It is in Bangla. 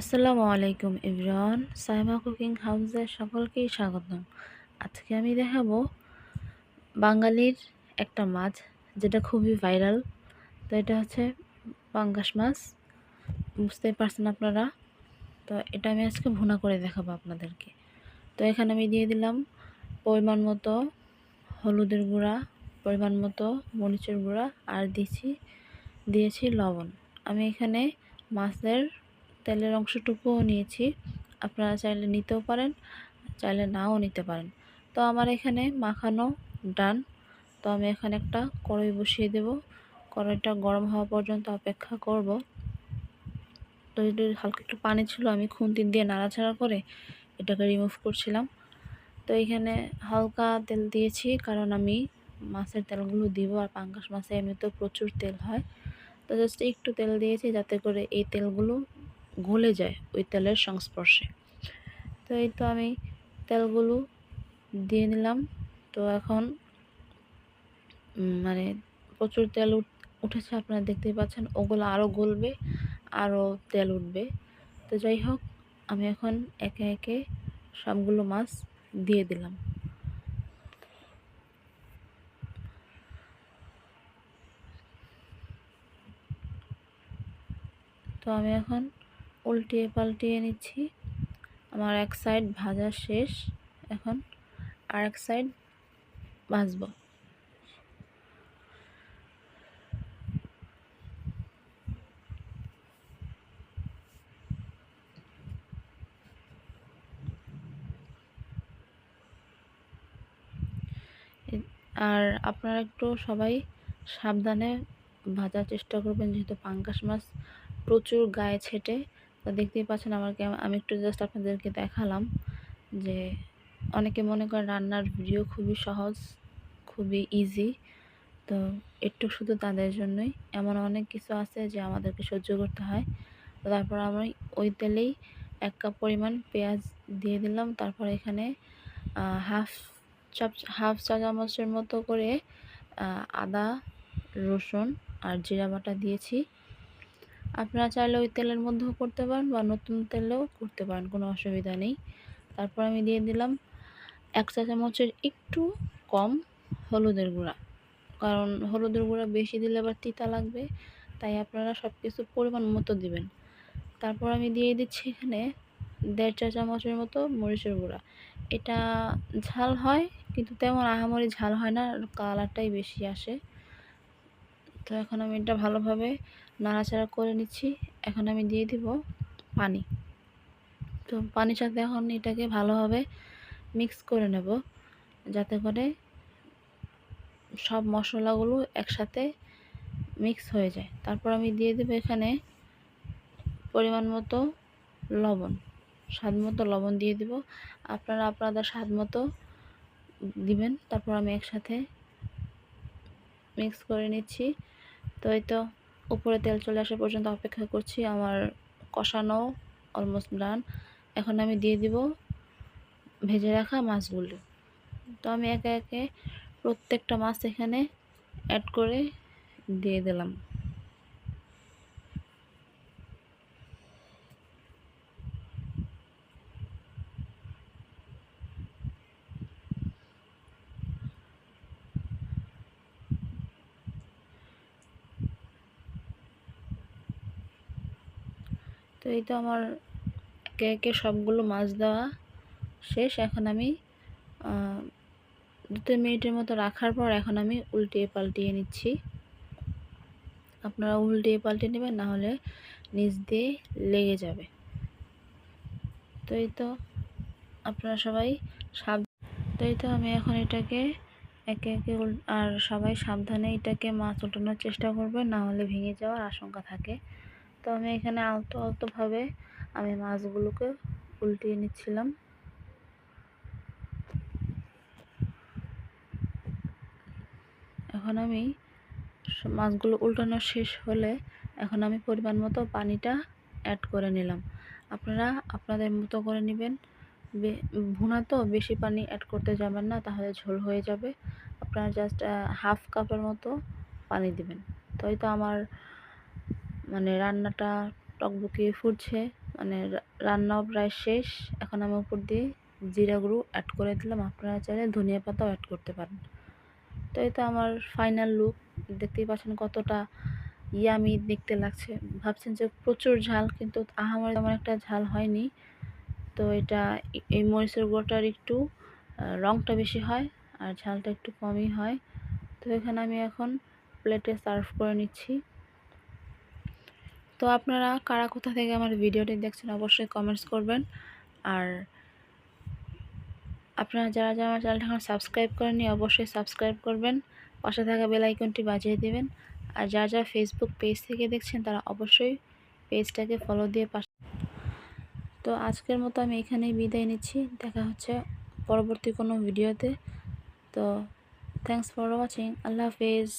আসসালামু আলাইকুম ইব্রান সাইমা কুকিং হাউসে সকলকেই স্বাগতম। আজকে আমি দেখাবো বাঙালির একটা মাছ, যেটা খুবই ভাইরাল। তো এটা হচ্ছে পাঙ্গাস মাছ। বুঝতেই পারছেন আপনারা? তো এটা আমি আজকে ভুনা করে দেখাবো আপনাদেরকে। তো এখানে আমি দিয়ে দিলাম পরিমাণ মতো হলুদের গুঁড়া, পরিমাণ মতো মরিচের গুঁড়া, আর দিয়েছি দিয়েছি লবণ। আমি এখানে মাছের তেলের অংশটুকুও নিয়েছি। আপনারা চাইলে নিতেও পারেন, চাইলে নাও নিতে পারেন। তো আমার এখানে মাখানো ডান। তো আমি এখানে একটা কড়াই বসিয়ে দেব। কড়াইটা গরম হওয়া পর্যন্ত অপেক্ষা করব। তো একটু হালকা একটু পানি ছিল, আমি খুন্তি দিয়ে নাড়াচাড়া করে এটাকে রিমুভ করছিলাম। তো এখানে হালকা তেল দিয়েছি, কারণ আমি মাছের তেলগুলো দিব আর পাঙ্গাস মাছে এমনিতেও প্রচুর তেল হয়। তো জাস্ট একটু তেল দিয়েছি যাতে করে এই তেলগুলো গলে যায় ওই তেলের সংস্পর্শে। তো এই তো আমি তেলগুলো দিয়ে নিলাম। তো এখন মানে প্রচুর তেল উঠেছে আপনারা দেখতেই পাচ্ছেন। ওগুলো আরও গলবে, আরও তেল উঠবে। তো যাই হোক, আমি এখন একে একে সবগুলো মাছ দিয়ে দিলাম। তো আমি এখন উল্টিয়ে পাল্টিয়ে নিচ্ছি। আমার এক সাইড ভাজা শেষ। এখন আর এক সাইড ভাজব আর আপনারা একটু সবাই সাবধানে ভাজার চেষ্টা করবেন, যেহেতু পাঙ্কাশ মাছ প্রচুর গায়ে ছেটে। তো দেখতেই পাচ্ছেন আমার আমি একটু জাস্ট আপনাদেরকে দেখালাম যে অনেকে মনে করেন রান্নার ভিডিও খুবই সহজ, খুবই ইজি তো একটু শুধু তাদের জন্যই। এমন অনেক কিছু আছে যে আমাদেরকে সহ্য করতে হয়। তো তারপর আমি ওই তেলেই এক কাপ পরিমাণ পেঁয়াজ দিয়ে দিলাম। তারপর এখানে হাফ চাপ হাফ চা চামচের মতো করে আদা, রসুন আর জিরা বাটা দিয়েছি। আপনারা চাইলে ওই তেলের মধ্যেও করতে পারেন বা নতুন তেলেও করতে পারেন, কোনো অসুবিধা নেই। তারপর আমি দিয়ে দিলাম এক চা চামচের একটু কম হলুদের গুঁড়া। কারণ হলুদের গুঁড়া বেশি দিলে আবার তিতা লাগবে, তাই আপনারা সব কিছু পরিমাণ মতো দিবেন। তারপর আমি দিয়ে দিচ্ছি এখানে দেড় চা চামচের মতো মরিচের গুঁড়া। এটা ঝাল হয়, কিন্তু তেমন আহামরি ঝাল হয় না কালারটাই বেশি আসে। তো এখন আমি এটা ভালোভাবে নাড়াচাড়া করে নিচ্ছি। এখন আমি দিয়ে দিব পানি। তো পানির সাথে এখন এটাকে ভালোভাবে মিক্স করে নেব, যাতে করে সব মশলাগুলো একসাথে মিক্স হয়ে যায়। তারপর আমি দিয়ে দেবো এখানে পরিমাণ মতো লবণ, স্বাদ মতো লবণ দিয়ে দিব। আপনারা আপনাদের স্বাদ মতো দিবেন। তারপর আমি একসাথে মিক্স করে নিচ্ছি। তো এই তো উপরে তেল চলে আসা পর্যন্ত অপেক্ষা করছি, আমার কষানো অলমোস্ট ডান এখন আমি দিয়ে দিব ভেজে রাখা মাছগুলো। তো আমি একে একে প্রত্যেকটা মাছ এখানে অ্যাড করে দিয়ে দিলাম। তো এই তো আমার একে একে সবগুলো মাছ দেওয়া শেষ। এখন আমি দু তিন মিনিটের মতো রাখার পর এখন আমি উল্টিয়ে পাল্টিয়ে নিচ্ছি। আপনারা উল্টিয়ে পাল্টে নেবেন, না হলে নিচ দিয়ে লেগে যাবে। তো এই তো আপনারা সবাই সাব, তো এই তো আমি এখন এটাকে একে একে আর সবাই সাবধানে এটাকে মাছ ওঠানোর চেষ্টা করবে না হলে ভেঙে যাওয়ার আশঙ্কা থাকে। তো আমি এখানে আলতো আলতোভাবে আমি মাছগুলোকে উল্টিয়ে নিচ্ছিলাম। এখন আমি মাছগুলো উল্টানো শেষ হলে এখন আমি পরিমাণ মতো পানিটা অ্যাড করে নিলাম। আপনারা আপনাদের মতো করে নেবেন। ভুনা তো বেশি পানি অ্যাড করতে যাবেন না, তাহলে ঝোল হয়ে যাবে। আপনারা জাস্ট হাফ কাপের মতো পানি দিবেন। তো এই তো আমার মানে রান্নাটা টকবকিয়ে ফুটছে। মানে রান্নাও প্রায় শেষ। এখন আমি উপর দিয়ে জিরা গুঁড়ো অ্যাড করে দিলাম। আপনারা চাইলে ধনিয়া পাতাও অ্যাড করতে পারেন। তো এটা আমার ফাইনাল লুক দেখতেই পাচ্ছেন কতটা ইয়ামি দেখতে লাগছে। ভাবছেন যে প্রচুর ঝাল, কিন্তু আহামরি তেমন একটা ঝাল হয়নি। তো এটা এই মরিচের গুঁড়োটার একটু রঙটা বেশি হয় আর ঝালটা একটু কমই হয়। তো এখানে আমি এখন প্লেটে সার্ভ করে নিচ্ছি। তো আপনারা কারা কোথা থেকে আমার ভিডিওটি দেখছেন অবশ্যই কমেন্টস করবেন। আর আপনারা যারা যারা আমার চ্যানেলটা এখন সাবস্ক্রাইব করেননি, অবশ্যই সাবস্ক্রাইব করবেন। পাশে থাকা বেল আইকনটি বাজিয়ে দেবেন। আর যারা যারা ফেসবুক পেজ থেকে দেখছেন, তারা অবশ্যই পেজটাকে ফলো দিয়ে পাশে তো আজকের মতো আমি এখানেই বিদায় নিচ্ছি। দেখা হচ্ছে পরবর্তী কোনো ভিডিওতে তো। থ্যাংকস ফর ওয়াচিং আল্লাহ হাফেজ।